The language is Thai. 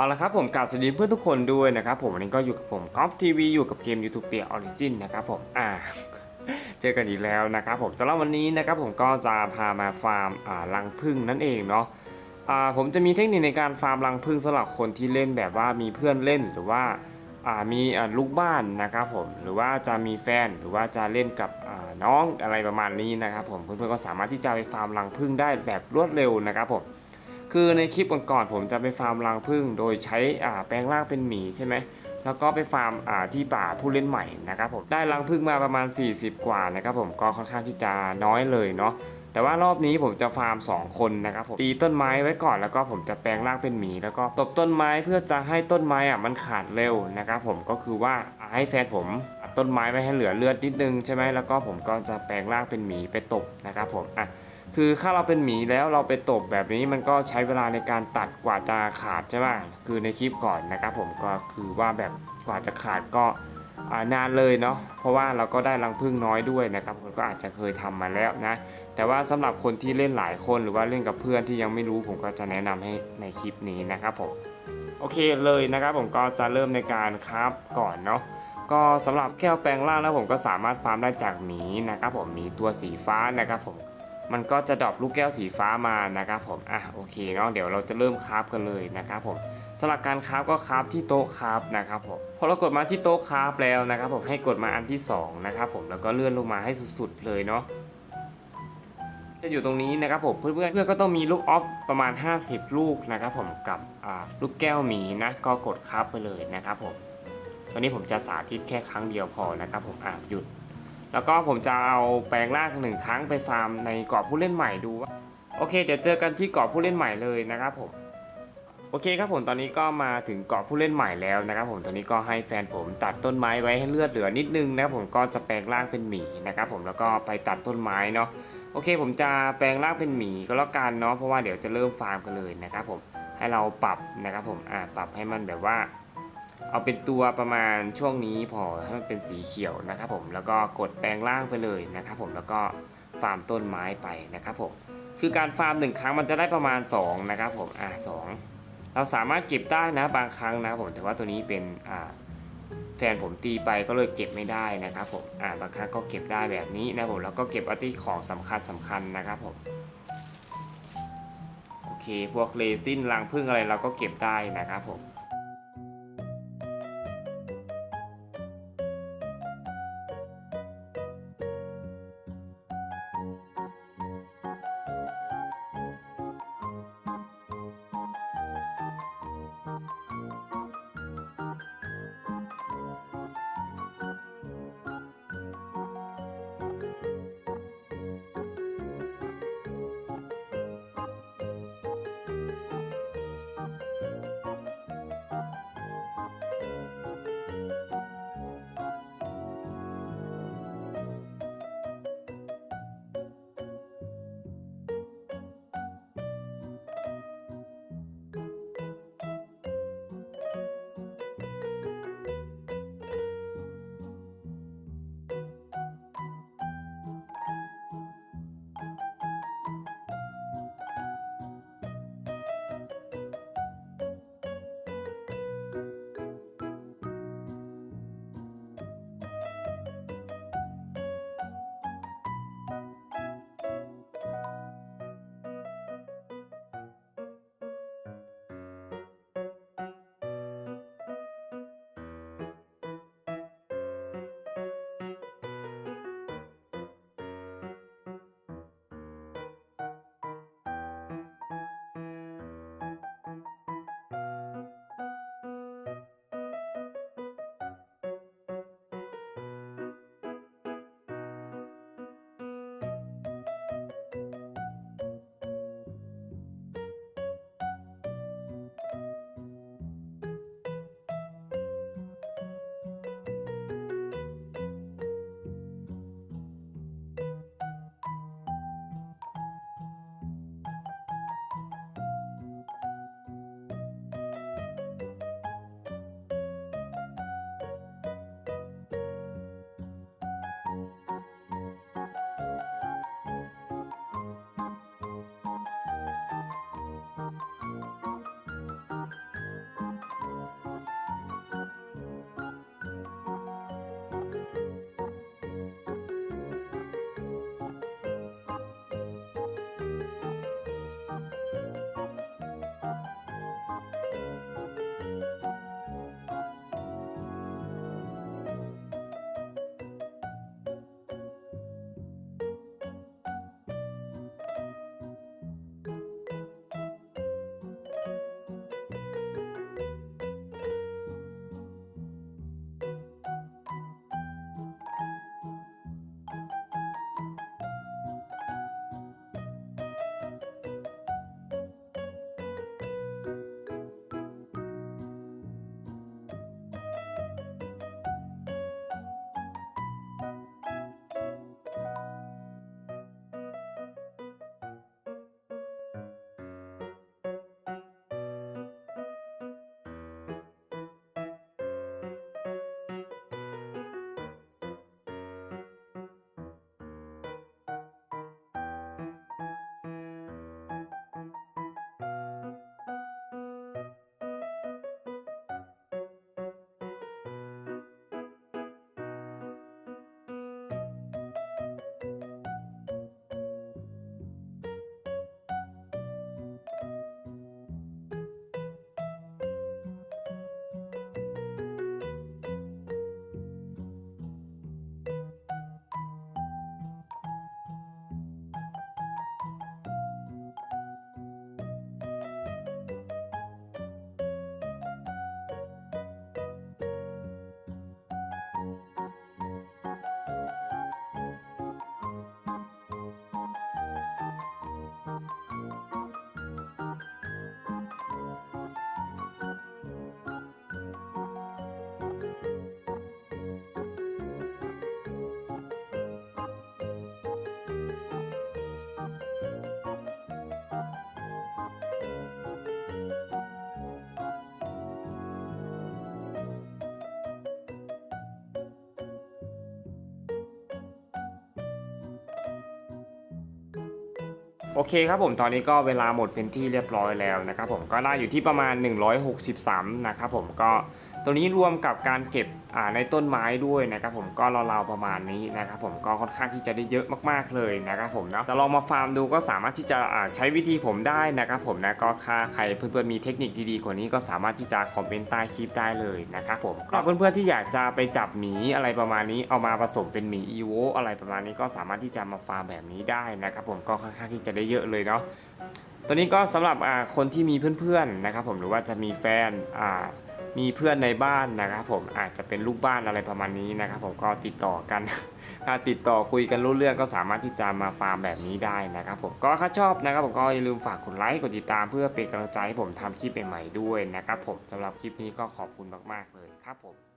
เอาละครับผมกราบสวัสดีเพื่อนทุกคนด้วยนะครับผมวันนี้ก็อยู่กับผมก๊อฟทีวีอยู่กับเกม YouTube เปียออริจินนะครับผมอ่าเจอกันอีกแล้วนะครับผมสำหรับวันนี้นะครับผมก็จะพามาฟาร์มอ่ารังผึ้งนั่นเองเนาะอ่าผมจะมีเทคนิคในการฟาร์มรังผึ้งสำหรับคนที่เล่นแบบว่ามีเพื่อนเล่นหรือว่าอ่ามีลูกบ้านนะครับผมหรือว่าจะมีแฟนหรือว่าจะเล่นกับน้องอะไรประมาณนี้นะครับผมเพื่อนๆก็สามารถที่จะไปฟาร์มรังผึ้งได้แบบรวดเร็วนะครับผม คือในคลิปก่อนๆผมจะไปฟาร์มรังผึ้งโดยใช้อ่าแปลงร่างเป็นหมีใช่ไหมแล้วก็ไปฟาร์มอ่าที่ป่าผู้เล่นใหม่นะครับผมได้รังผึ้งมาประมาณ 40 กว่านะครับผมก็ค่อนข้างที่จะน้อยเลยเนาะแต่ว่ารอบนี้ผมจะฟาร์ม 2 คนนะครับผมตีต้นไม้ไว้ก่อนแล้วก็ผมจะแปลงร่างเป็นหมีแล้วก็ตบต้นไม้เพื่อจะให้ต้นไม้อะมันขาดเร็วนะครับผมก็คือว่าให้แฟนผมต้นไม้ไว้ให้เหลือเลือดนิดนึงใช่ไหมแล้วก็ผมก็จะแปลงร่างเป็นหมีไปตบนะครับผมอะ คือถ้าเราเป็นหมีแล้วเราไปตบแบบนี้มันก็ใช้เวลาในการตัดกว่าจะขาดใช่ไหมคือในคลิปก่อนนะครับผมก็คือว่าแบบกว่าจะขาดก็นานเลยเนาะเพราะว่าเราก็ได้รังพึ่งน้อยด้วยนะครับผมก็อาจจะเคยทำมาแล้วนะ แต่ว่าสำหรับคนที่เล่นหลายคนหรือว่าเล่นกับเพื่อนที่ยังไม่รู้ผมก็จะแนะนำให้ในคลิปนี้นะครับผมโอเคเลยนะครับผมก็จะเริ่มในการคราฟก่อนเนาะก็สำหรับแก้วแปลงร่างนะผมก็สามารถฟาร์มได้จากหมีนะครับผมหมีตัวสีฟ้านะครับผม มันก็จะดรอปลูกแก้วสีฟ้ามานะครับผมอะโอเคเนาะเดี๋ยวเราจะเริ่มคราฟกันเลยนะครับผมสำหรับการคราฟก็คราฟที่โต๊ะคราฟนะครับผมพอเรากดมาที่โต๊ะคราฟแล้วนะครับผมให้กดมาอันที่สองนะครับผมแล้วก็เลื่อนลงมาให้สุดๆเลยเนาะจะอยู่ตรงนี้นะครับผมเพื่อนๆเพื่อนก็ต้องมีลูกออฟประมาณ 50 ลูกนะครับผมกับลูกแก้วหมีนะก็กดคราฟไปเลยนะครับผมตอนนี้ผมจะสาธิตแค่ครั้งเดียวพอนะครับผมอะหยุด แล้วก็ผมจะเอาแปลงร่างหนึ่งครั้งไปฟาร์มในเกาะผู้เล่นใหม่ดูว่าโอเค เดี๋ยวเจอกันที่เกาะผู้เล่นใหม่เลยนะครับผมโอเคครับผมตอนนี้ก็มาถึงเกาะผู้เล่นใหม่แล้วนะครับผมตอนนี้ก็ให้แฟนผมตัดต้นไม้ไว้ให้เลือดเหลือนิดนึงนะครับผมก็จะแปลงร่างเป็นหมีนะครับผมแล้วก็ไปตัดต้นไม้เนาะโอเค ผมจะแปลงร่างเป็นหมีก็แล้วกันเนาะเพราะว่าเดี๋ยวจะเริ่มฟาร์มกันเลยนะครับผมให้เราปรับนะครับผมอ่าปรับให้มันแบบว่า เอาเป็นตัวประมาณช่วงนี้พอให้มันเป็นสีเขียวนะครับผมแล้วก็กดแปลงร่างไปเลยนะครับผมแล้วก็ฟาร์มต้นไม้ไปนะครับผมคือการฟาร์มหนึ่งครั้งมันจะได้ประมาณ 2 นะครับผมอ่าสองเราสามารถเก็บได้นะบางครั้งนะครับผมแต่ว่าตัวนี้เป็นอ่าแฟนผมตีไปก็เลยเก็บไม่ได้นะครับผมอ่าบางครั้งก็เก็บได้แบบนี้นะผมแล้วก็เก็บอาที่ของสำคัญสำคัญนะครับผมโอเคพวกเลซินรังพึ่งอะไรเราก็เก็บได้นะครับผม โอเคครับผมตอนนี้ก็เวลาหมดเป็นที่เรียบร้อยแล้วนะครับผมก็ได้อยู่ที่ประมาณ 163 นะครับผมก็ตัวนี้รวมกับการเก็บในต้นไม้ด้วยนะครับผมก็ราวๆประมาณนี้นะครับผมก็ค่อนข้างที่จะได้เยอะมากๆเลยนะครับผมเนาะจะลองมาฟาร์มดูก็สามารถที่จะใช้วิธีผมได้นะครับผมนะก็ค่าใครเพื่อนๆมีเทคนิคดีๆกว่านี้ก็สามารถที่จะคอมเมนต์ใต้คลิปได้เลยนะครับผมก็เพื่อนๆที่อยากจะไปจับหมีอะไรประมาณนี้เอามาผสมเป็นหมีอีโวอะไรประมาณนี้ก็สามารถที่จะมาฟาร์มแบบนี้ได้นะครับผมก็ค่อนข้างที่จะได้เยอะเลยเนาะตัวนี้ก็สำหรับคนที่มีเพื่อนๆนะครับผมหรือว่าจะมีแฟนมีเพื่อนในบ้านนะครับผมอาจจะเป็นลูกบ้านอะไรประมาณนี้นะครับผมก็ติดต่อกันถ้าติดต่อคุยกันรู้เรื่องก็สามารถที่จะมาฟาร์มแบบนี้ได้นะครับผมก็ถ้าชอบนะครับผมก็อย่าลืมฝากกดไลค์กดติดตามเพื่อเป็นกำลังใจให้ผมทำคลิปใหม่ๆด้วยนะครับผมสำหรับคลิปนี้ก็ขอบคุณมากๆเลยครับผม